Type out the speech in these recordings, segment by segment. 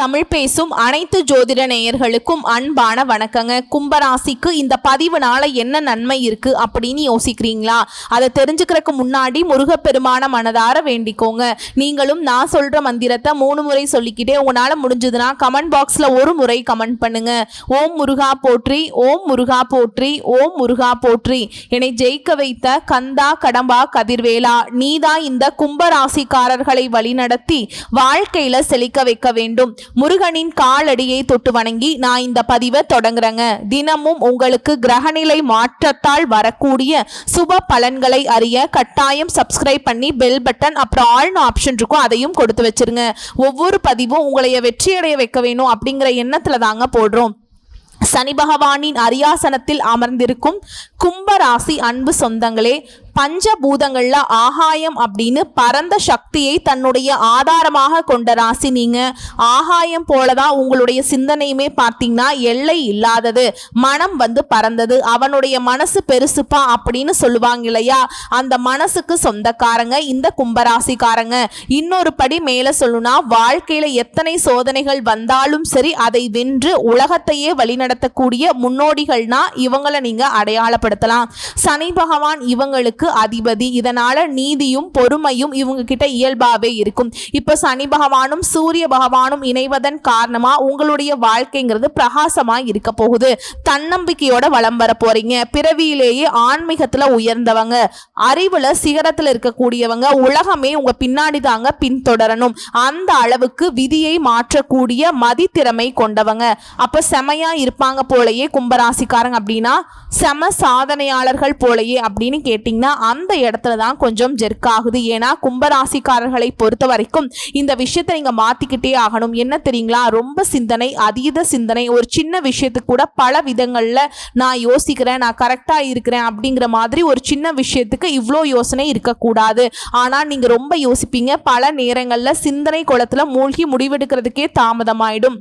தமிழ் பேசும் அனைத்து ஜோதிட நேயர்களுக்கும் அன்பான வணக்கங்க. கும்பராசிக்கு இந்த பதிவுனால என்ன நன்மை இருக்கு அப்படின்னு யோசிக்கிறீங்களா? அதை தெரிஞ்சுக்கிறதுக்கு முன்னாடி முருகப்பெருமான மனதார வேண்டிக்கோங்க. நீங்களும் நான் சொல்ற மந்திரத்தை மூணு முறை சொல்லிக்கிட்டே உங்களால முடிஞ்சதுன்னா கமெண்ட் பாக்ஸ்ல ஒரு முறை கமெண்ட் பண்ணுங்க. ஓம் முருகா போற்றி ஓம் முருகா போற்றி ஓம் முருகா போற்றி. என்னை ஜெயிக்க வைத்த கந்தா கடம்பா கதிர்வேலா நீதான் இந்த கும்பராசிக்காரர்களை வழிநடத்தி வாழ்க்கையில செழிக்க வைக்க வேண்டும். முருகனின் காலடியை தொட்டு வணங்கி நான் இந்த பதிவை தொடங்குறேங்க. தினமும் உங்களுக்கு கிரகநிலை மாற்றத்தால் வரக்கூடிய சுப பலன்களை அறிய கட்டாயம் சப்ஸ்கிரைப் பண்ணி பெல் பட்டன் அப்புறம் ஆள்னு ஆப்ஷன் இருக்கும் அதையும் கொடுத்து வச்சிருங்க. ஒவ்வொரு பதிவும் உங்களைய வெற்றியடைய வைக்க வேணும் அப்படிங்கிற எண்ணத்துல தாங்க போடுறோம். சனி பகவானின் அரியாசனத்தில் அமர்ந்திருக்கும் கும்பராசி அன்பு சொந்தங்களே பஞ்சபூதங்கள்ல ஆகாயம் அப்படின்னு பரந்த சக்தியை தன்னுடைய ஆதாரமாக கொண்ட ராசி நீங்க. ஆகாயம் போலதான் உங்களுடைய சிந்தனையுமே பார்த்தீங்கன்னா எல்லை இல்லாதது. மனம் வந்து பறந்தது. அவனுடைய மனசு பெருசுப்பா அப்படின்னு சொல்லுவாங்க இல்லையா? அந்த மனசுக்கு சொந்தக்காரங்க இந்த கும்பராசிக்காரங்க. இன்னொரு படி மேல சொல்லுனா வாழ்க்கையில எத்தனை சோதனைகள் வந்தாலும் சரி அதை வென்று உலகத்தையே வழிநடத்தக்கூடிய முன்னோடிகள்னா இவங்களை நீங்க அடையாளப்படுத்தலாம். சனி பகவான் இவங்களுக்கு அதிபதி. இதனால நீதியும் பொறுமையும் இவங்க கிட்ட இயல்பாவே இருக்கும். இப்ப சனி பகவானும் சூரிய பகவானும் இணைவதன் காரணமா உங்களுடைய வாழ்க்கைங்கிறது பிரகாசமா இருக்க போகுது. தன்னம்பிக்கையோட வளம் வர போறீங்க. பிறவியிலேயே ஆன்மீகத்துல உயர்ந்தவங்க. அறிவுல சிகரத்துல இருக்கக்கூடியவங்க. உலகமே உங்க பின்னாடி தாங்க பின்தொடரணும். அந்த அளவுக்கு விதியை மாற்றக்கூடிய மதித்திறமை கொண்டவங்க. அப்ப செமையா இருப்பாங்க போலயே கும்பராசிக்காரங்க அப்படின்னா செம சாதனையாளர்கள் போலயே அப்படின்னு கேட்டீங்கன்னா அந்த இடத்துல தான் கொஞ்சம் ஜெர்க் ஆகுது. ஏன்னா கும்பராசிக்காரர்களை பொறுத்த வரைக்கும் இந்த விஷயத்தை நீங்கள் மாற்றிக்கிட்டே ஆகணும். என்ன தெரியுங்களா? ரொம்ப சிந்தனை அதீத சிந்தனை ஒரு சின்ன விஷயத்துக்கு கூட பல விதங்களில் நான் யோசிக்கிறேன் நான் கரெக்டாக இருக்கிறேன் அப்படிங்கிற மாதிரி ஒரு சின்ன விஷயத்துக்கு இவ்வளோ யோசனை இருக்கக்கூடாது. ஆனால் நீங்கள் ரொம்ப யோசிப்பீங்க பல நேரங்களில் சிந்தனை குளத்தில் மூழ்கி முடிவெடுக்கிறதுக்கே தாமதமாயிடும்.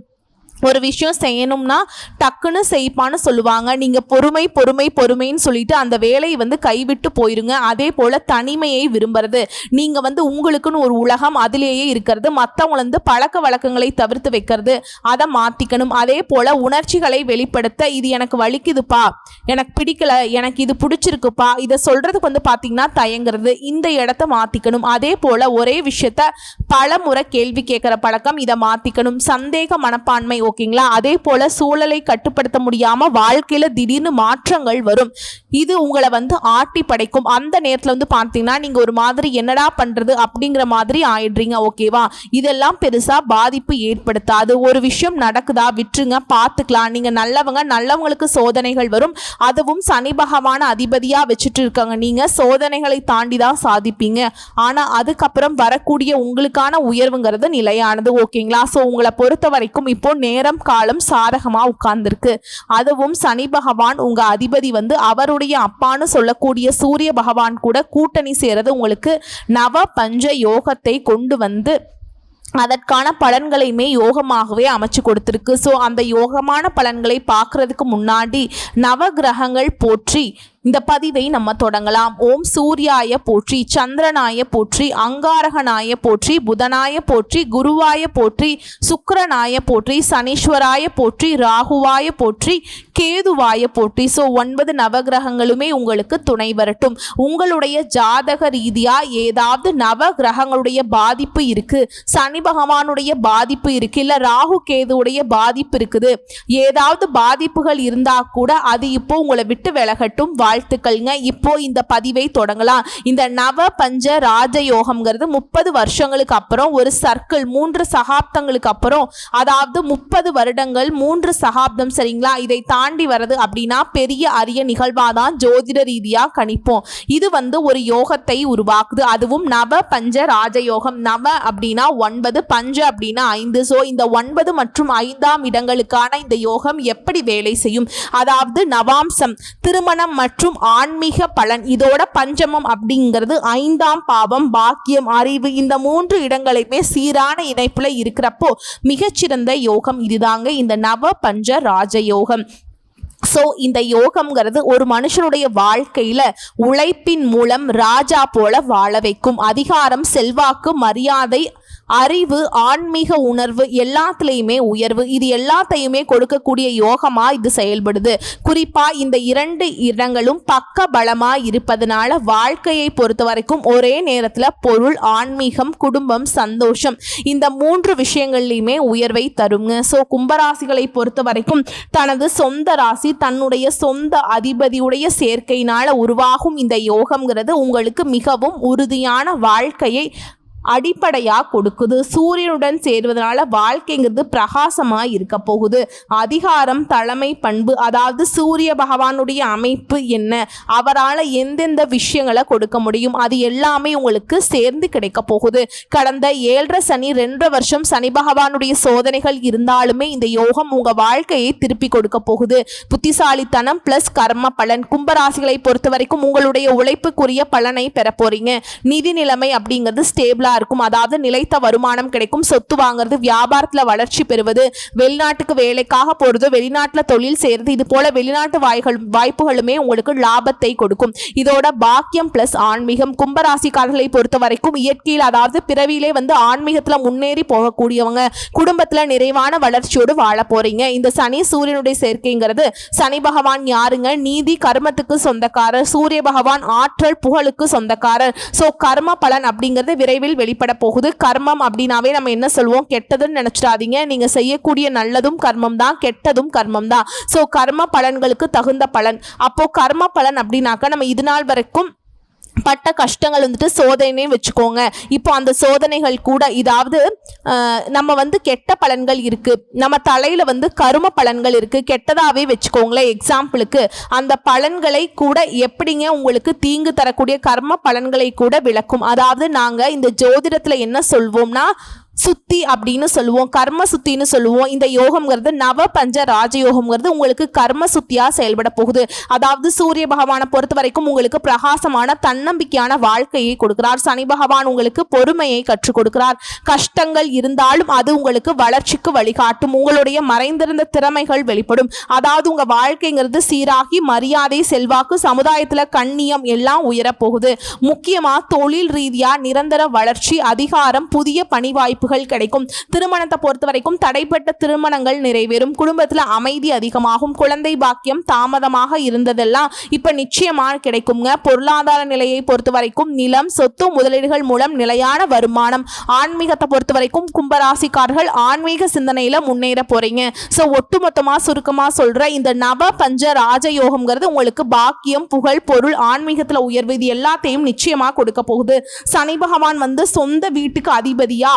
ஒரு விஷயம் செய்யணும்னா டக்குன்னு செய்ப்பான்னு சொல்லுவாங்க. நீங்கள் பொறுமை பொறுமை பொறுமைன்னு சொல்லிட்டு அந்த வேலையை வந்து கைவிட்டு போயிருங்க. அதே போல் தனிமையை விரும்புறது. நீங்கள் வந்து உங்களுக்குன்னு ஒரு உலகம் அதிலேயே இருக்கிறது. மற்றவங்கள வந்து பழக்க வழக்கங்களை தவிர்த்து வைக்கிறது. அதை மாற்றிக்கணும் அதே போல் உணர்ச்சிகளை வெளிப்படுத்த இது எனக்கு வலிக்குதுப்பா. எனக்கு பிடிக்கல. எனக்கு இது பிடிச்சிருக்குப்பா. இதை சொல்கிறதுக்கு வந்து பார்த்தீங்கன்னா தயங்குறது. இந்த இடத்த மாற்றிக்கணும் அதே போல் ஒரே விஷயத்த பல முறை கேள்வி கேட்குற பழக்கம் இதை மாற்றிக்கணும் சந்தேக மனப்பான்மை ஓகேங்களா அதே போல சூழலை கட்டுப்படுத்த முடியாம வாழ்க்கையில திடீர்னு மாற்றங்கள் வரும். இது உங்களை வந்து ஆட்டி படைக்கும். அந்த நேரத்துல வந்து பார்த்தீங்கன்னா நீங்க ஒரு மாதிரி என்னடா பண்றது அப்படிங்கிற மாதிரி ஆயிடுறீங்க ஓகேவா? இதெல்லாம் பெருசா பாதிப்பு ஏற்படுத்தாது. ஒரு விஷயம் நடக்குதா விட்டுருங்க பார்த்துக்கலாம் நீங்க நல்லவங்க நல்லவங்களுக்கு சோதனைகள் வரும். அதுவும் சனி பகவான அதிபதியா வச்சுட்டு இருக்காங்க. நீங்க சோதனைகளை தாண்டி தான் சாதிப்பீங்க. ஆனா அதுக்கப்புறம் வரக்கூடிய உங்களுக்கான உயர்வுங்கிறது நிலையானது ஓகேங்களா? ஸோ உங்களை பொறுத்த வரைக்கும் இப்போ நேரம் நேரம் காலம் சாதகமா உட்கார்ந்துருக்கு. அதுவும் சனி பகவான் உங்க அதிபதி வந்து அவருடைய அப்பான்னு சொல்லக்கூடிய சூரிய பகவான் கூட கூட்டணி சேரது உங்களுக்கு நவ பஞ்ச யோகத்தை கொண்டு வந்து அதற்கான பலன்களையுமே யோகமாகவே அமைச்சு கொடுத்துருக்கு. ஸோ அந்த யோகமான பலன்களை பார்க்கறதுக்கு முன்னாடி நவ கிரகங்கள் போற்றி இந்த பதிவை நம்ம தொடங்கலாம். ஓம் சூர்யாய போற்றி சந்திரனாய போற்றி அங்காரகனாய போற்றி புதனாய போற்றி குருவாய போற்றி சுக்கரனாய போற்றி சனீஸ்வராய போற்றி ராகுவாய போற்றி கேதுவாய போற்றி. ஸோ ஒன்பது நவகிரகங்களுமே உங்களுக்கு துணை வரட்டும். உங்களுடைய ஜாதக ரீதியாக ஏதாவது நவ கிரகங்களுடைய பாதிப்பு இருக்கு. சனி பகவானுடைய பாதிப்பு இருக்கு. இல்லை ராகு கேதுவுடைய பாதிப்பு இருக்குது. ஏதாவது பாதிப்புகள் இருந்தால் கூட அது இப்போ உங்களை விட்டு விலகட்டும். வாழ்த்துக்கள்ங்க. இப்போ இந்த பதிவை தொடங்கலாம். இந்த நவ பஞ்ச ராஜயோகம்ங்கிறது முப்பது வருஷங்களுக்கு அப்புறம் ஒரு சர்க்கிள் மூன்று சகாப்தங்களுக்கு அப்புறம் அதாவது முப்பது வருடங்கள் மூன்று சகாப்தம் சரிங்களா? இதை தாண்டி வர்றது அப்படின்னா பெரிய அரிய நிகழ்வாக தான் ஜோதிட ரீதியாக கணிப்போம். இது வந்து ஒரு யோகத்தை உருவாக்குது. அதுவும் நவ பஞ்ச ராஜயோகம். நவ அப்படின்னா ஒன்பது பஞ்ச அப்படின்னா ஐந்து. ஸோ இந்த ஒன்பது மற்றும் ஐந்தாம் இடங்களுக்கான இந்த யோகம் எப்படி வேலை செய்யும்? அதாவது நவாம்சம் திருமணம் மற்றும் மற்றும் ஆன்மீக பலன். இதோட பஞ்சமம் அப்படிங்கிறது ஐந்தாம் பாவம் பாக்கியம் அறிவு. இந்த மூன்று இடங்களையுமே சீரான இணைப்புல இருக்கிறப்போ மிகச்சிறந்த யோகம் இதுதாங்க இந்த நவ பஞ்ச ராஜயோகம். ஸோ இந்த யோகம்ங்கிறது ஒரு மனுஷனுடைய வாழ்க்கையில உழைப்பின் மூலம் ராஜா போல வாழ வைக்கும். அதிகாரம் செல்வாக்கு மரியாதை அறிவு ஆன்மீக உணர்வு எல்லாத்துலேயுமே உயர்வு. இது எல்லாத்தையுமே கொடுக்கக்கூடிய யோகமாக இது செயல்படுது. குறிப்பாக இந்த இரண்டு இடங்களும் பக்க பலமாக இருப்பதனால வாழ்க்கையை பொறுத்த வரைக்கும் ஒரே நேரத்தில் பொருள் ஆன்மீகம் குடும்பம் சந்தோஷம் இந்த மூன்று விஷயங்கள்லையுமே உயர்வை தருங்க. ஸோ கும்பராசிகளை பொறுத்த வரைக்கும் தனது சொந்த ராசி தன்னுடைய சொந்த அதிபதியுடைய சேர்க்கையினால் உருவாகும் இந்த யோகம்ங்கிறது உங்களுக்கு மிகவும் உறுதியான வாழ்க்கையை அடிப்படையாக கொடுக்குது. சூரியனுடன் சேர்வதனால வாழ்க்கைங்கிறது பிரகாசமாக இருக்க போகுது. அதிகாரம் தலைமை பண்பு அதாவது சூரிய பகவானுடைய அமைப்பு என்ன? அவரால் எந்தெந்த விஷயங்களை கொடுக்க முடியும்? அது எல்லாமே உங்களுக்கு சேர்ந்து கிடைக்க போகுது. கடந்த ஏழரை சனி ரெண்டரை வருஷம் சனி பகவானுடைய சோதனைகள் இருந்தாலுமே இந்த யோகம் உங்கள் வாழ்க்கையை திருப்பி கொடுக்க போகுது. புத்திசாலித்தனம் ப்ளஸ் கர்ம பலன். கும்பராசிகளை பொறுத்த வரைக்கும் உங்களுடைய உழைப்புக்குரிய பலனை பெற போறீங்க. நிதி நிலைமை அப்படிங்கிறது ஸ்டேபிளாக இருக்கும். அதாவது நிலைத்த வருமானம் கிடைக்கும். சொத்து வாங்குறது வியாபாரத்தில் வளர்ச்சி பெறுவது வெளிநாட்டுக்கு வேலைக்காக போகிறது வெளிநாட்டில் தொழில் செய்கிறது இது போல வெளிநாட்டு வாய்கள் வாய்ப்புகளுமே உங்களுக்கு லாபத்தை கொடுக்கும். இதோட பாக்கியம் ப்ளஸ் ஆன்மீகம். கும்பராசிக்காரர்களை பொறுத்த வரைக்கும் இயற்கையில் அதாவது பிறவியிலே வந்து ஆன்மீகத்தில் முன்னேறி போகக்கூடியவங்க குடும்பத்தில் நிறைவான வளர்ச்சியோடு வாழ போறீங்க. இந்த சனி சூரியனுடைய சேர்க்கைங்கிறது சனி பகவான் யாருங்க? நீதி கர்மத்துக்கு சொந்தக்காரர். சூரிய பகவான் ஆற்றல் புகழுக்கு சொந்தக்காரர். ஸோ கர்ம பலன் அப்படிங்கிறது விரைவில் வெளிப்பட போகுது கர்மம் அப்படின்னாவே நம்ம என்ன சொல்லுவோம் கெட்டதுன்னு நினைச்சிடாதீங்க. நீங்க செய்யக்கூடிய நல்லதும் கர்மம் தான் கெட்டதும் கர்மம் தான். ஸோ கர்ம பலன்களுக்கு தகுந்த பலன். அப்போ கர்ம பலன் அப்படின்னாக்கா நம்ம இது நாள் வரைக்கும் பட்ட கஷ்டங்கள் வந்துட்டு சோதனைனே வச்சுக்கோங்க. இப்போ அந்த சோதனைகள் கூட இதாவது நம்ம வந்து கெட்ட பலன்கள் இருக்கு. நம்ம தலையில வந்து கரும பலன்கள் இருக்கு. கெட்டதாவே வச்சுக்கோங்களேன் எக்ஸாம்பிளுக்கு அந்த பலன்களை கூட எப்படிங்க உங்களுக்கு தீங்கு தரக்கூடிய கர்ம பலன்களை கூட விளக்கும். அதாவது நாங்க இந்த ஜோதிடத்துல என்ன சொல்வோம்னா சுத்தி அப்படின்னு சொல்லுவோம் கர்ம சுத்தின்னு சொல்லுவோம். இந்த யோகம்ங்கிறது நவ பஞ்ச ராஜயோகம்ங்கிறது உங்களுக்கு கர்ம சுத்தியா செயல்பட போகுது. அதாவது சூரிய பகவானை பொறுத்த வரைக்கும் உங்களுக்கு பிரகாசமான தன்னம்பிக்கையான வாழ்க்கையை கொடுக்கிறார். சனி பகவான் உங்களுக்கு பொறுமையை கற்றுக் கொடுக்கிறார். கஷ்டங்கள் இருந்தாலும் அது உங்களுக்கு வளர்ச்சிக்கு வழிகாட்டும். உங்களுடைய மறைந்திருந்த திறமைகள் வெளிப்படும். அதாவது உங்க வாழ்க்கைங்கிறது சீராகி மரியாதை செல்வாக்கு சமுதாயத்துல கண்ணியம் எல்லாம் உயரப் போகுது. முக்கியமா தொழில் ரீதியா நிரந்தர வளர்ச்சி அதிகாரம் புதிய பணி வாய்ப்புகள் கிடைக்கும். திருமணத்தை பொறுத்த வரைக்கும் தடைப்பட்ட திருமணங்கள் நிறைவேறும். குடும்பத்தில் அமைதி அதிகமாகும். குழந்தை பாக்கியம் தாமதமாக இருந்ததெல்லாம் இப்போ நிச்சயமாக கிடைக்குங்க. பொருளாதார நிலையை பொறுத்த வரைக்கும் நிலம் சொத்து முதலீடுகள் மூலம் நிலையான வருமானம். ஆன்மீகத்தை பொறுத்த வரைக்கும் கும்பராசிக்காரர்கள் ஆன்மீக சிந்தனையில் முன்னேற போறீங்க. ஸோ ஒட்டுமொத்தமாக சுருக்கமாக சொல்ற இந்த நவ பஞ்ச ராஜயோகம்ங்கிறது உங்களுக்கு பாக்கியம் புகழ் பொருள் ஆன்மீகத்தில் உயர்வு இது எல்லாத்தையும் நிச்சயமாக கொடுக்க போகுது. சனி பகவான் வந்து சொந்த வீட்டுக்கு அதிபதியா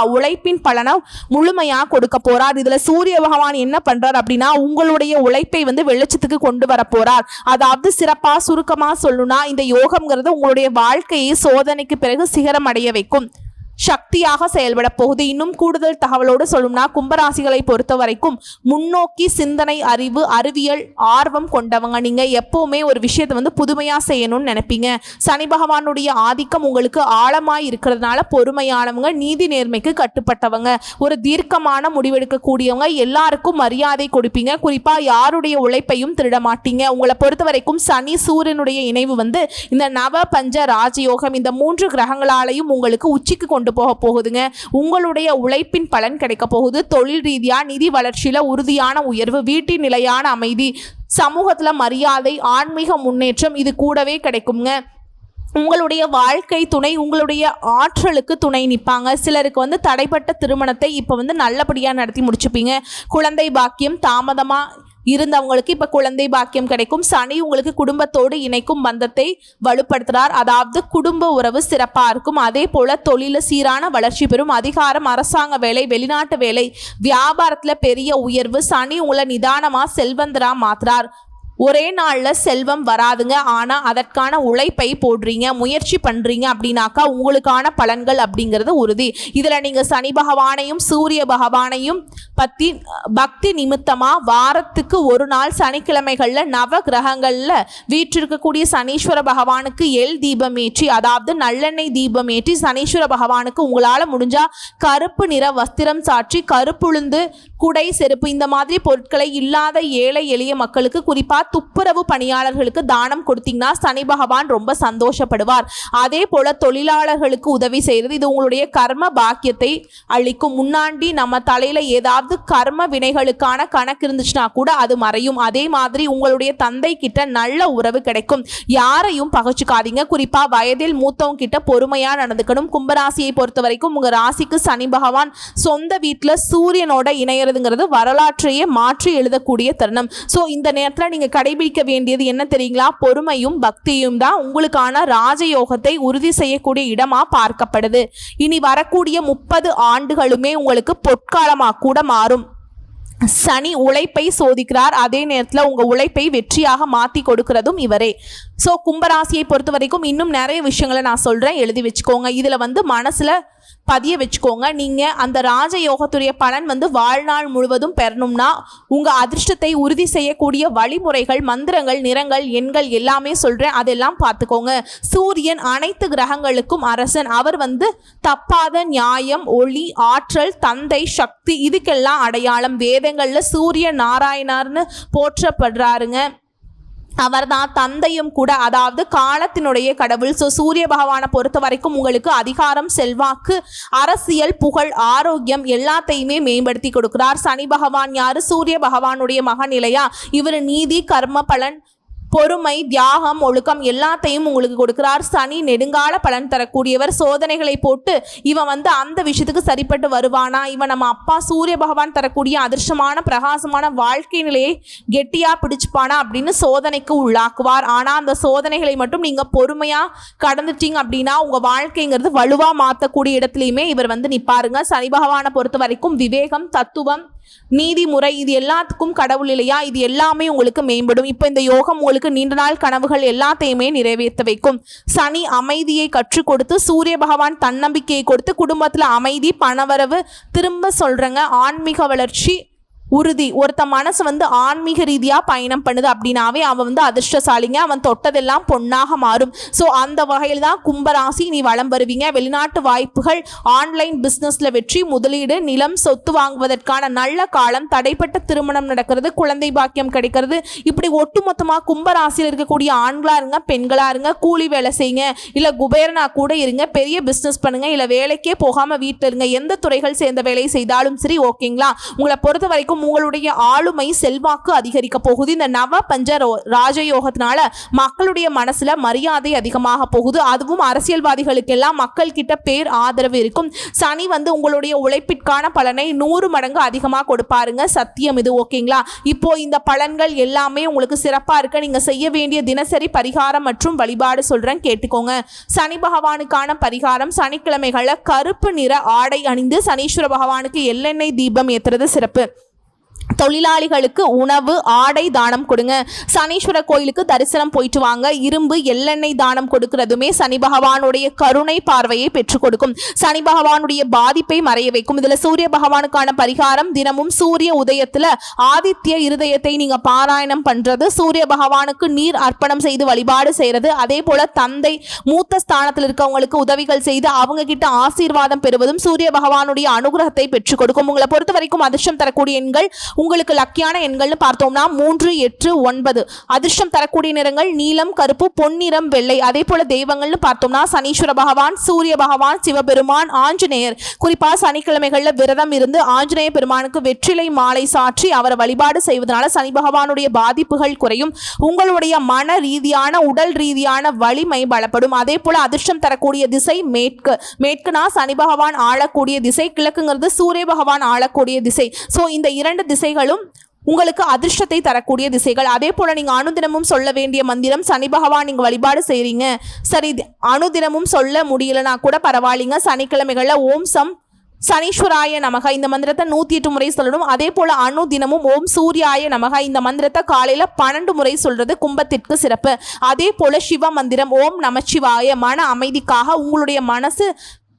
உழைப்பின் பலனை முழுமையா கொடுக்க போறார். இதுல சூரிய பகவான் என்ன பண்றார் அப்படின்னா உங்களுடைய உழைப்பை வந்து வெளிச்சத்துக்கு கொண்டு வர போறார். அதாவது சிறப்பா சுருக்கமா சொல்லணும்னா இந்த யோகம்ங்கிறது உங்களுடைய வாழ்க்கையை சோதனைக்கு பிறகு சிகரம் அடைய வைக்கும். சக்தியாக செயல்பட போகுது. இன்னும் கூடுதல் தகவலோடு சொல்லணும்னா கும்பராசிகளை பொறுத்த வரைக்கும் முன்னோக்கி சிந்தனை அறிவு அறிவியல் ஆர்வம் கொண்டவங்க. நீங்க எப்பவுமே ஒரு விஷயத்தை வந்து புதுமையா செய்யணும்னு நினைப்பீங்க. சனி பகவானுடைய ஆதிக்கம் உங்களுக்கு ஆழமாய் இருக்கிறதுனால பொறுமையானவங்க நீதி நேர்மைக்கு கட்டுப்பட்டவங்க. ஒரு தீர்க்கமான முடிவெடுக்கக்கூடியவங்க. எல்லாருக்கும் மரியாதை கொடுப்பீங்க. குறிப்பா யாருடைய உழைப்பையும் திருட மாட்டீங்க உங்களை பொறுத்த வரைக்கும் சனி சூரியனுடைய இணைவு வந்து இந்த நவ பஞ்ச ராஜயோகம் இந்த மூன்று கிரகங்களாலையும் உங்களுக்கு உச்சிக்கு கொண்டு கொண்டு போக போகுதுங்க. உங்களுடைய உழைப்பின் பலன் கிடைக்க போகுது. தொழில் ரீதியா நிதி வளர்ச்சியில உறுதியான உயர்வு வீட்டின் நிலையான அமைதி சமூகத்துல மரியாதை ஆன்மீக முன்னேற்றம் இது கூடவே கிடைக்குங்க. உங்களுடைய வாழ்க்கை துணை உங்களுடைய ஆற்றலுக்கு துணை நிற்பாங்க சிலருக்கு வந்து தடைப்பட்ட திருமணத்தை இப்போ வந்து நல்லபடியாக நடத்தி முடிச்சுப்பீங்க. குழந்தை பாக்கியம் தாமதமாக இருந்தவங்களுக்கு இப்போ குழந்தை பாக்கியம் கிடைக்கும். சனி உங்களுக்கு குடும்பத்தோடு இணைக்கும் பந்தத்தை வலுப்படுத்துகிறார் அதாவது குடும்ப உறவு சிறப்பாக இருக்கும். அதே போல் தொழில சீரான வளர்ச்சி பெறும். அதிகாரம் அரசாங்க வேலை வெளிநாட்டு வேலை வியாபாரத்தில் பெரிய உயர்வு. சனி உங்களை நிதானமாக செல்வந்தரா மாத்துறார். ஒரே நாளில் செல்வம் வராதுங்க. ஆனால் அதற்கான உழைப்பை போடுறீங்க முயற்சி பண்ணுறீங்க அப்படின்னாக்கா உங்களுக்கான பலன்கள் அப்படிங்கிறது உறுதி. இதில் நீங்கள் சனி பகவானையும் சூரிய பகவானையும் பற்றி பக்தி நிமித்தமாக வாரத்துக்கு ஒரு நாள் சனிக்கிழமைகளில் நவ கிரகங்களில் வீற்றிருக்கக்கூடிய சனீஸ்வர பகவானுக்கு எல் தீபம் ஏற்றி அதாவது நல்லெண்ணெய் தீபம் ஏற்றி சனீஸ்வர பகவானுக்கு உங்களால் முடிஞ்சால் கருப்பு நிற வஸ்திரம் சாற்றி கருப்புளுந்து குடை செருப்பு இந்த மாதிரி பொருட்களை இல்லாத ஏழை எளிய மக்களுக்கு குறிப்பாக துப்புரவு பணியாளர்களுக்கு தானம் கொடுத்தீங்கன்னா சனி பகவான் ரொம்ப சந்தோஷப்படுவார். அதே போல தொழிலாளர்களுக்கு உதவி செய்யறது இது உங்களுடைய கர்ம பாக்கியத்தை அளிக்கும். முன்னாடி நம்ம தலையில ஏதாவது கர்ம வினைகளுக்கான கணக்கு இருந்துச்சுன்னா கூட அது மறையும். அதே மாதிரி உங்களுடைய தந்தை கிட்ட நல்ல உறவு கிடைக்கும். யாரையும் பகச்சுக்காதீங்க. குறிப்பா வயதில் மூத்தவங்க கிட்ட பொறுமையா நடந்துக்கணும். கும்பராசியை பொறுத்த வரைக்கும் உங்க ராசிக்கு சனி பகவான் சொந்த வீட்டுல சூரியனோட இணையறதுங்கிறது வரலாற்றையே மாற்றி எழுதக்கூடிய தருணம். ஸோ இந்த நேரத்துல நீங்க கடைபிடிக்க வேண்டியது என்ன தெரியுங்களா? பொறுமையும் பக்தியும் தான் உங்களுக்கான ராஜயோகத்தை உறுதி செய்யக்கூடிய இடமா பார்க்கப்படுது. இனி வரக்கூடிய முப்பது ஆண்டுகளுமே உங்களுக்கு பொற்காலமாக கூட மாறும். சனி உழைப்பை சோதிக்கிறார். அதே நேரத்தில் உங்கள் உழைப்பை வெற்றியாக மாற்றி கொடுக்கிறதும் இவரே. ஸோ கும்பராசியை பொறுத்த வரைக்கும் இன்னும் நிறைய விஷயங்களை நான் சொல்கிறேன் எழுதி வச்சுக்கோங்க. இதில் வந்து மனசில் பதிய வச்சுக்கோங்க. நீங்கள் அந்த ராஜயோகத்துடைய பலன் வந்து வாழ்நாள் முழுவதும் பெறணும்னா உங்கள் அதிர்ஷ்டத்தை உறுதி செய்யக்கூடிய வழிமுறைகள் மந்திரங்கள் நிறங்கள் எண்கள் எல்லாமே சொல்கிறேன் அதெல்லாம் பார்த்துக்கோங்க. சூரியன் அனைத்து கிரகங்களுக்கும் அரசன். அவர் வந்து தப்பாத நியாயம் ஒளி ஆற்றல் தந்தை சக்தி இதுக்கெல்லாம் அடையாளம். வேதங்களில் சூரிய நாராயணார்னு போற்றப்படுறாருங்க. அவர்தான் தந்தையும் கூட அதாவது காலத்தினுடைய கடவுள். ஸோ சூரிய பகவானை பொறுத்த வரைக்கும் உங்களுக்கு அதிகாரம் செல்வாக்கு அரசியல் புகழ் ஆரோக்கியம் எல்லாத்தையுமே மேம்படுத்தி கொடுக்கிறார். சனி பகவான் யாரு? சூரிய பகவானுடைய மகன் இல்லையா? இவர் நீதி கர்ம பலன் பொறுமை தியாகம் ஒழுக்கம் எல்லாத்தையும் உங்களுக்கு கொடுக்கிறார். சனி நெடுங்கால பலன் தரக்கூடியவர். சோதனைகளை போட்டு இவன் வந்து அந்த விஷயத்துக்கு சரிப்பட்டு வருவானா? இவன் நம்ம அப்பா சூரிய பகவான் தரக்கூடிய அதிர்ஷ்டமான பிரகாசமான வாழ்க்கை நிலையை கெட்டியா பிடிச்சுப்பானா அப்படின்னு சோதனைக்கு உள்ளாக்குவார். ஆனா அந்த சோதனைகளை மட்டும் நீங்க பொறுமையா கடந்துட்டீங்க அப்படின்னா உங்க வாழ்க்கைங்கிறது வலுவா மாத்தக்கூடிய இடத்துலையுமே இவர் வந்து நிப்பாருங்க. சனி பகவானை பொறுத்த வரைக்கும் விவேகம் தத்துவம் நீதிமுறை இது எல்லாத்துக்கும் கடவுள் இல்லையா? இது எல்லாமே உங்களுக்கு மேம்படும். இப்போ இந்த யோகம் உங்களுக்கு நீண்ட நாள் கனவுகள் எல்லாத்தையுமே நிறைவேற்ற வைக்கும். சனி அமைதியை கற்றுக் கொடுத்து சூரிய பகவான் தன்னம்பிக்கையை கொடுத்து குடும்பத்தில் அமைதி பணவரவு திரும்ப சொல்கிறேங்க ஆன்மீக வளர்ச்சி உறுதி. ஒருத்த மனசு வந்து ஆன்மீக ரீதியாக பயணம் பண்ணுது அப்படின்னாவே அவன் வந்து அதிர்ஷ்டசாலிங்க. அவன் தொட்டதெல்லாம் பொன்னாக மாறும். ஸோ அந்த வகையில் தான் கும்பராசி நீ வளம் வருவீங்க. வெளிநாட்டு வாய்ப்புகள் ஆன்லைன் பிஸ்னஸில் வெற்றி முதலீடு நிலம் சொத்து வாங்குவதற்கான நல்ல காலம் தடைப்பட்ட திருமணம் நடக்கிறது குழந்தை பாக்கியம் கிடைக்கிறது. இப்படி ஒட்டுமொத்தமாக கும்பராசியில் இருக்கக்கூடிய ஆண்களாக இருங்க பெண்களாக இருங்க கூலி வேலை செய்யுங்க. இல்லை குபேரனா கூட இருங்க பெரிய பிஸ்னஸ் பண்ணுங்க இல்லை வேலைக்கே போகாமல் வீட்டில் இருங்க. எந்த துறைகள் சேர்ந்த வேலையை செய்தாலும் சரி ஓகேங்களா? உங்களை பொறுத்த வரைக்கும் உங்களுடைய ஆளுமை செல்வாக்கு அதிகரிக்க போகுது. இந்த நவ பஞ்ச ரோ- ராஜயோகத்தினால மக்களுடைய மனசுல மரியாதை அதிகமாக போகுது. அதுவும் அரசியல்வாதிகளுக்கெல்லாம் மக்கள் கிட்ட பேர் ஆதரவு இருக்கும். சனி வந்து உங்களுடைய உழைப்பிற்கான பலனை நூறு மடங்கு அதிகமாக கொடுப்பாருங்க. சத்தியம் இது ஓகேங்களா? இப்போ இந்த பலன்கள் எல்லாமே உங்களுக்கு சிறப்பா இருக்க. நீங்க செய்ய வேண்டிய தினசரி பரிகாரம் மற்றும் வழிபாடு சொல்றேன் கேட்டுக்கோங்க. சனி பகவானுக்கான பரிகாரம் சனிக்கிழமைகளில் கருப்பு நிற ஆடை அணிந்து சனீஸ்வர பகவானுக்கு எள்ளெண்ணெய் தீபம் ஏத்துறது சிறப்பு. தொழிலாளிகளுக்கு உணவு ஆடை தானம் கொடுங்க. சனீஸ்வர கோயிலுக்கு தரிசனம் போயிட்டு வாங்க. இரும்பு எள்ளெண்ணெய் தானம் கொடுக்கிறதுமே சனி பகவானுடைய கருணை பார்வையை பெற்றுக் கொடுக்கும். சனி பகவானுடைய பாதிப்பை மறைய வைக்கும். இதுல சூரிய பகவானுக்கான பரிகாரம் தினமும் சூரிய உதயத்துல ஆதித்ய இருதயத்தை நீங்க பாராயணம் பண்றது சூரிய பகவானுக்கு நீர் அர்ப்பணம் செய்து வழிபாடு செய்யறது அதே போல தந்தை மூத்த ஸ்தானத்தில் இருக்கவங்களுக்கு உதவிகள் செய்து அவங்க கிட்ட ஆசீர்வாதம் பெறுவதும் சூரிய பகவானுடைய அனுகிரகத்தை பெற்றுக் கொடுக்கும். உங்களை பொறுத்த வரைக்கும் அதிர்ஷ்டம் தரக்கூடிய எண்கள் உங்களுக்கு லக்கியான எண்கள்னு பார்த்தோம்னா மூன்று எட்டு ஒன்பது. அதிர்ஷ்டம் தரக்கூடிய நிறங்கள் நீலம் கருப்பு பொன்னிறம் வெள்ளை. அதே போல தெய்வங்கள்னு பார்த்தோம்னா சனீஸ்வர பகவான் சூரிய பகவான் சிவபெருமான் ஆஞ்சநேயர். குறிப்பா சனிக்கிழமைகள்ல விரதம் இருந்து ஆஞ்சநேய பெருமானுக்கு வெற்றிலை மாலை சாற்றி அவரை வழிபாடு செய்வதனால சனி பகவானுடைய பாதிப்புகள் குறையும். உங்களுடைய மன ரீதியான உடல் ரீதியான வலிமை பலப்படும். அதே போல அதிர்ஷ்டம் தரக்கூடிய திசை மேற்கு. மேற்குனா சனி பகவான் ஆளக்கூடிய திசை கிழக்குங்கிறது சூரிய பகவான் ஆளக்கூடிய திசை. ஸோ இந்த இரண்டு திசைகளும் உங்களுக்கு அதிர்ஷ்டத்தை தரக்கூடிய திசைகள். அதே போல் நீங்கள் அனுதினமும் சொல்ல வேண்டிய மந்திரம் சனி பகவான் நீங்கள் வழிபாடு செய்கிறீங்க சரி இது அனுதினமும் சொல்ல முடியலனா கூட பரவாயில்லைங்க. சனிக்கிழமைகளில் ஓம் சம் சனீஸ்வராய நமக. இந்த மந்திரத்தை நூற்றி எட்டு முறை சொல்லணும். அதே போல் அணு தினமும் ஓம் சூர்யாய நமக. இந்த மந்திரத்தை காலையில் பன்னெண்டு முறை சொல்கிறது கும்பத்திற்கு சிறப்பு. அதே போல் சிவ மந்திரம் ஓம் நமச்சிவாய மன அமைதிக்காக உங்களுடைய மனசு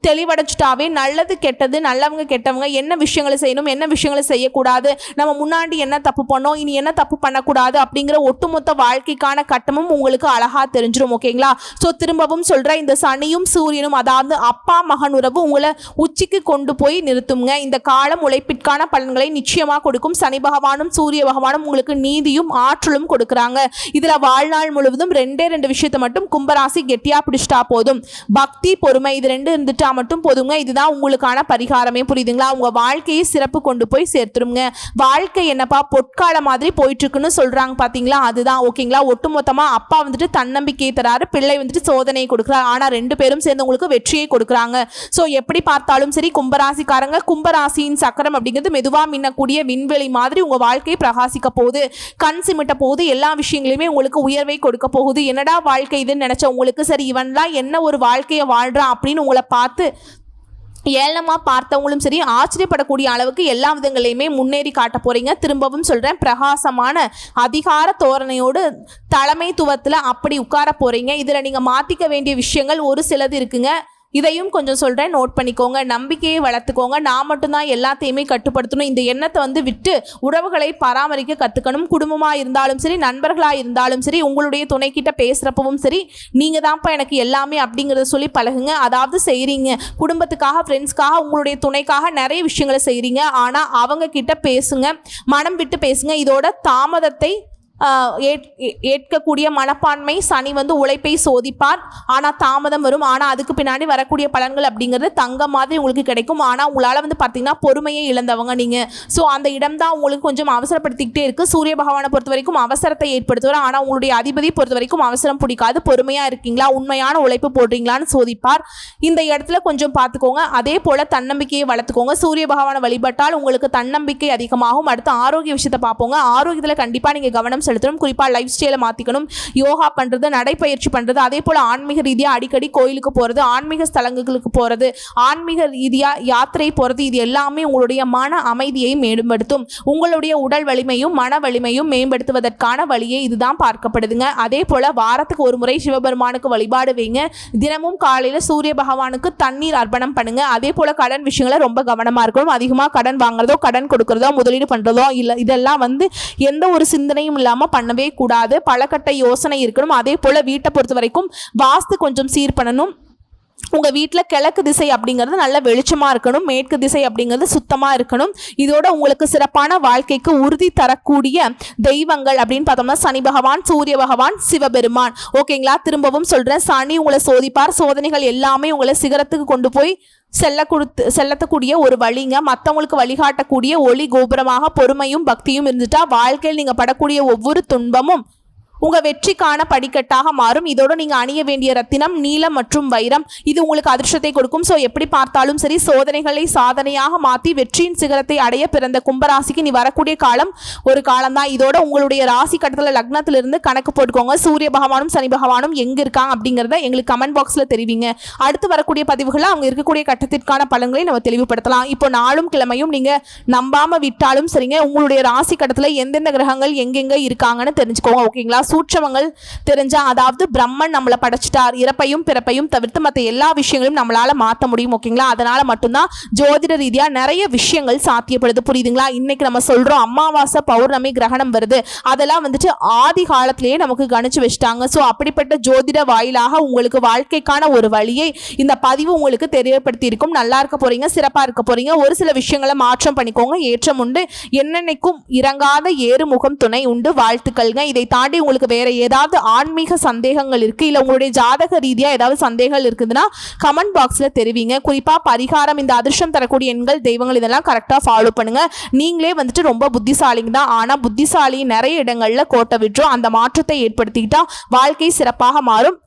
தெளிவடைச்சிட்டாவே நல்லது கெட்டது நல்லவங்க கெட்டவங்க என்ன விஷயங்களை செய்யணும் என்ன விஷயங்களை செய்யக்கூடாது நம்ம முன்னாடி என்ன தப்பு பண்ணோம் இனி என்ன தப்பு பண்ணக்கூடாது அப்படிங்கிற ஒட்டுமொத்த வாழ்க்கைக்கான கட்டமும் உங்களுக்கு அழகாக தெரிஞ்சிடும் ஓகேங்களா? ஸோ திரும்பவும் சொல்கிறேன் இந்த சனியும் சூரியனும் அதாவது அப்பா மகன் உறவு உங்களை உச்சிக்கு கொண்டு போய் நிறுத்துங்க இந்த காலம் உழைப்பிற்கான பலன்களை நிச்சயமாக கொடுக்கும். சனி பகவானும் சூரிய பகவானும் உங்களுக்கு நீதியும் ஆற்றலும் கொடுக்குறாங்க. இதில் வாழ்நாள் முழுவதும் ரெண்டே ரெண்டு விஷயத்தை மட்டும் கும்பராசி கெட்டியாக பிடிச்சிட்டா போதும். பக்தி பொறுமை இது ரெண்டு இருந்துட்டா மட்டும் போதுங்க. இதுதான் உங்களுக்கான பரிகாரமே. புரியுதுங்களா? உங்கள் வாழ்க்கையை சிறப்பு கொண்டு போய் சேர்த்துருங்க. வாழ்க்கை என்னப்பா? பொற்கால மாதிரி போயிட்டுருக்குன்னு சொல்கிறாங்க பார்த்தீங்களா அதுதான். ஓகேங்களா? ஒட்டுமொத்தமாக அப்பா வந்துட்டு தன்னம்பிக்கையை தராரு. பிள்ளை வந்துட்டு சோதனையை கொடுக்குறாரு. ஆனால் ரெண்டு பேரும் சேர்ந்து உங்களுக்கு வெற்றியை கொடுக்குறாங்க. ஸோ எப்படி பார்த்தாலும் சரி கும்பராசிக்காரங்க கும்பராசியின் சக்கரம் அப்படிங்கிறது மெதுவாக மின்னக்கூடிய விண்வெளி மாதிரி உங்கள் வாழ்க்கையை பிரகாசிக்க போகுது. கண் சிமிட்ட போகுது. எல்லா விஷயங்களையுமே உங்களுக்கு உயர்வை கொடுக்க போகுது. என்னடா வாழ்க்கை இதுன்னு நினச்ச உங்களுக்கு சரி இவன்லாம் என்ன ஒரு வாழ்க்கையை வாழ்கிறான் அப்படின்னு உங்களை பார்த்து ஏளனமாக பார்த்தவங்களும் சரி ஆச்சரியப்படக்கூடிய அளவுக்கு எல்லா விதங்களையுமே முன்னேறி காட்ட போறீங்க. திரும்பவும் சொல்கிறேன் பிரகாசமான அதிகார தோரணையோடு தலைமைத்துவத்தில் அப்படி உட்கார போறீங்க. இதில் நீங்கள் மாற்றிக்க வேண்டிய விஷயங்கள் ஒரு சிலது இருக்குங்க. இதையும் கொஞ்சம் சொல்கிறேன் நோட் பண்ணிக்கோங்க நம்பிக்கையை வளர்த்துக்கோங்க. நான் மட்டும்தான் எல்லாத்தையுமே கட்டுப்படுத்தணும். இந்த எண்ணத்தை வந்து விட்டு உறவுகளை பராமரிக்க கற்றுக்கணும் குடும்பமாக இருந்தாலும் சரி நண்பர்களாக இருந்தாலும் சரி உங்களுடைய துணைக்கிட்ட பேசுகிறப்பவும் சரி நீங்கள் தான்ப்பா எனக்கு எல்லாமே அப்படிங்கிறத சொல்லி பழகுங்க. அதாவது செய்கிறீங்க குடும்பத்துக்காக ஃப்ரெண்ட்ஸ்க்காக உங்களுடைய துணைக்காக நிறைய விஷயங்களை செய்கிறீங்க ஆனால் அவங்க கிட்ட பேசுங்க. மனம் விட்டு பேசுங்க. இதோட தாமதத்தை ஏற்கக்கூடிய மனப்பான்மை சனி வந்து உழைப்பை சோதிப்பார். ஆனால் தாமதம் வரும். ஆனால் அதுக்கு பின்னாடி வரக்கூடிய பலன்கள் அப்படிங்கிறது தங்க மாதிரி உங்களுக்கு கிடைக்கும். ஆனால் உங்களால் வந்து பார்த்தீங்கன்னா பொறுமையை இழந்தவங்க நீங்கள் ஸோ அந்த இடம் தான் உங்களுக்கு கொஞ்சம் அவசரப்படுத்திக்கிட்டே இருக்குது சூரிய பகவானை பொறுத்த வரைக்கும் அவசரத்தை ஏற்படுத்துவார். ஆனால் உங்களுடைய அதிபதி பொறுத்த வரைக்கும் அவசரம் பிடிக்காது. பொறுமையாக இருக்கீங்களா? உண்மையான உழைப்பு போடுறீங்களான்னு சோதிப்பார். இந்த இடத்துல கொஞ்சம் பார்த்துக்கோங்க அதே போல் தன்னம்பிக்கையை வளர்த்துக்கோங்க. சூரிய பகவானை வழிபட்டால் உங்களுக்கு தன்னம்பிக்கை அதிகமாகும். அடுத்து ஆரோக்கிய விஷயத்தை பார்ப்போங்க ஆரோக்கியத்தில் கண்டிப்பாக நீங்கள் கவனம் செலுத்தணும். குறிப்பாக லைஃப் ஸ்டைலை மாற்றிக்கணும் யோகா பண்ணுறது நடைப்பயிற்சி பண்ணுறது அதே போல் ஆன்மீக ரீதியாக அடிக்கடி கோயிலுக்கு போகிறது ஆன்மீக ஸ்தலங்களுக்கு போகிறது ஆன்மீக ரீதியாக யாத்திரை போகிறது இது எல்லாமே உங்களுடைய மன அமைதியை மேம்படுத்தும். உங்களுடைய உடல் வலிமையும் மன வலிமையும் மேம்படுத்துவதற்கான வழியே இதுதான் பார்க்கப்படுதுங்க. அதே போல் வாரத்துக்கு ஒரு முறை சிவபெருமானுக்கு வழிபாடு வைங்க. தினமும் காலையில் சூரிய பகவானுக்கு தண்ணீர் அர்ப்பணம் பண்ணுங்க. அதே போல் கடன் விஷயங்களை ரொம்ப கவனமாக இருக்கணும். அதிகமாக கடன் வாங்குறதோ கடன் கொடுக்கறதோ முதலீடு பண்ணுறதோ இல்லை இதெல்லாம் வந்து எந்த ஒரு சிந்தனையும் இல்லாமல் பண்ணவே கூடாது. பழக்கட்ட யோசனை இருக்கணும். அதே போல் வீட்டை பொறுத்த வரைக்கும் வாஸ்து கொஞ்சம் சீர் பண்ணணும். உங்கள் வீட்டில் கிழக்கு திசை அப்படிங்கிறது நல்ல வெளிச்சமாக இருக்கணும் மேற்கு திசை அப்படிங்கிறது சுத்தமாக இருக்கணும். இதோட உங்களுக்கு சிறப்பான வாழ்க்கைக்கு உறுதி தரக்கூடிய தெய்வங்கள் அப்படின்னு பார்த்தோம்னா சனி பகவான் சூரிய பகவான் சிவபெருமான். ஓகேங்களா? திரும்பவும் சொல்கிறேன் சனி உங்களை சோதிப்பார். சோதனைகள் எல்லாமே உங்களை சிகரத்துக்கு கொண்டு போய் செல்ல கொடுத்து செல்லத்தக்கூடிய ஒரு வழிங்க. மற்றவங்களுக்கு வழிகாட்டக்கூடிய ஒளி கோபுரமாக பொறுமையும் பக்தியும் இருந்துட்டா வாழ்க்கையில் நீங்கள் படக்கூடிய ஒவ்வொரு துன்பமும் உங்க வெற்றிக்கான படிக்கட்டாக மாறும். இதோட நீங்க அணிய வேண்டிய ரத்தினம் நீலம் மற்றும் வைரம் இது உங்களுக்கு அதிர்ஷ்டத்தை கொடுக்கும். ஸோ எப்படி பார்த்தாலும் சரி சோதனைகளை சாதனையாக மாற்றி வெற்றியின் சிகரத்தை அடைய பிறந்த கும்பராசிக்கு நீ வரக்கூடிய காலம் ஒரு காலம்தான். இதோட உங்களுடைய ராசி கட்டத்தில் லக்னத்திலிருந்து கணக்கு போட்டுக்கோங்க. சூரிய பகவானும் சனி பகவானும் எங்க இருக்காங்க அப்படிங்கிறத எங்களுக்கு கமெண்ட் பாக்ஸ்ல தெரிவிங்க. அடுத்து வரக்கூடிய பதிவுகளை அவங்க இருக்கக்கூடிய கட்டத்திற்கான பலன்களை நம்ம தெளிவுபடுத்தலாம். இப்போ நாளும் கிழமையும் நீங்க நம்பாம விட்டாலும் சரிங்க உங்களுடைய ராசி கட்டத்தில் எந்தெந்த கிரகங்கள் எங்கெங்க இருக்காங்கன்னு தெரிஞ்சுக்கோங்க ஓகேங்களா? சூட்சமங்கள் தெரிஞ்சால் அதாவது பிரம்மன் நம்மளை படைச்சிட்டார். இறப்பையும் பிறப்பையும் தவிர்த்து மற்ற எல்லா விஷயங்களையும் நம்மளால் மாற்ற முடியும் ஓகேங்களா? அதனால் மட்டும்தான் ஜோதிட ரீதியாக நிறைய விஷயங்கள் சாத்தியப்படுது. புரியுதுங்களா? இன்னைக்கு நம்ம சொல்கிறோம் அமாவாசை பௌர்ணமி கிரகணம் வருது. அதெல்லாம் வந்துட்டு ஆதி காலத்திலேயே நமக்கு கணிச்சு வச்சுட்டாங்க. ஸோ அப்படிப்பட்ட ஜோதிட வாயிலாக உங்களுக்கு வாழ்க்கைக்கான ஒரு வழியை இந்த பதிவு உங்களுக்கு தெரியப்படுத்தி இருக்கும் நல்லா இருக்க போகிறீங்க சிறப்பாக இருக்க போகிறீங்க ஒரு சில விஷயங்களை மாற்றம் பண்ணிக்கோங்க. ஏற்றம் உண்டு. என்னென்னைக்கும் இறங்காத ஏறுமுகம் துணை உண்டு. வாழ்த்துக்கள்ங்க. இதை தாண்டி உங்களுக்கு வேற ஏதாவது ஆன்மீக சந்தேகங்கள் இருக்கு இல்ல உங்களுடைய ஜாதக ரீதியா ஏதாவது சந்தேகங்கள் இருக்குதுன்னா கமெண்ட் பாக்ஸ்ல தெரிவிங்க. குறிப்பா பரிகாரம் இந்த அதிர்ஷ்டம் தரக்கூடிய எண்கள் தெய்வங்கள் இதெல்லாம் கரெக்டா ஃபாலோ பண்ணுங்க. நீங்களே வந்துட்டு ரொம்ப புத்திசாலிங்க தான். ஆனா புத்திசாலி நிறைய இடங்கள்ல கோட்டை விட்டுரும். அந்த மாற்றத்தை ஏற்படுத்திக்கிட்டா வாழ்க்கை சிறப்பாக மாறும்.